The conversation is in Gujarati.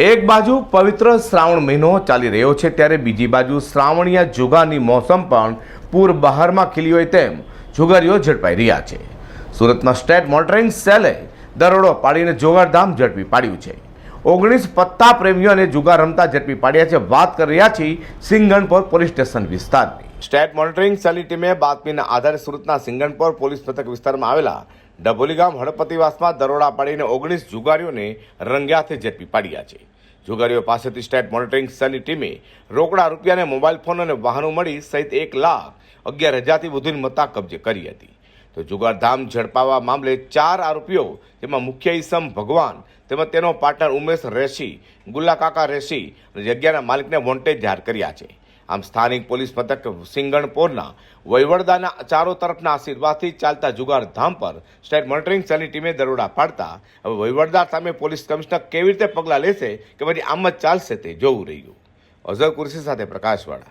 એક બાજુ પવિત્ર શ્રાવણ મહિનો ચાલી રહ્યો છે ત્યારે બીજી બાજુ શ્રાવણીયા જુગાની મોસમ પણ પૂર બહારમાં ખીલી હોય તેમ જુગારીઓ ઝડપાઈ રહ્યા છે. સુરતમાં સ્ટેટ મોનિટરિંગ સેલે દરોડો પાડીને જોગારધામ ઝડપી પાડ્યું છે. ઓગણીસ પત્તા પ્રેમીઓ અને જુગાર રમતા ઝડપી પાડ્યા છે. વાત કરી રહ્યા છીએ સિંગણપોર પોલીસ સ્ટેશન વિસ્તારની. સ્ટેટ મોનિટરિંગ સેલની ટીમે બાતમીના આધારે સુરતના સિંગણપોર પોલીસ મથક વિસ્તારમાં આવેલા ડભોલી ગામ હળપતિવાસમાં દરોડા પાડીને ઓગણીસ જુગારીઓને રંગ્યાથી ઝડપી પાડ્યા છે. જુગારીઓ પાસેથી સ્ટેટ મોનિટરિંગ સેલની ટીમે રોકડા રૂપિયાને મોબાઈલ ફોન અને વાહનો મળી સહિત એક લાખ અગિયાર હજારથી વધુની મત્તા કબજે કરી હતી. તો જુગારધામ ઝડપાવા મામલે ચાર આરોપીઓ, જેમાં મુખ્ય ઈસમ ભગવાન, તેમજ તેનો પાર્ટનર ઉમેશ રેશી ગુલ્લાકાકા રેશી અને જગ્યાના માલિકને વોન્ટેજ જાહેર કર્યા છે. આમ સ્થાનિક પોલીસ મથક સિંગણપોરના વહીવડદાના ચારો તરફના આશીર્વાદથી ચાલતા જુગાર ધામ પર સ્ટેટ મોનિટરિંગ સેલની ટીમે દરોડા પાડતા હવે વહીવડદાર સામે પોલીસ કમિશનર કેવી રીતે પગલાં લેશે કે પછી આમ જ ચાલશે તે જોવું રહ્યું. અઝર કુરશી સાથે પ્રકાશવાળા.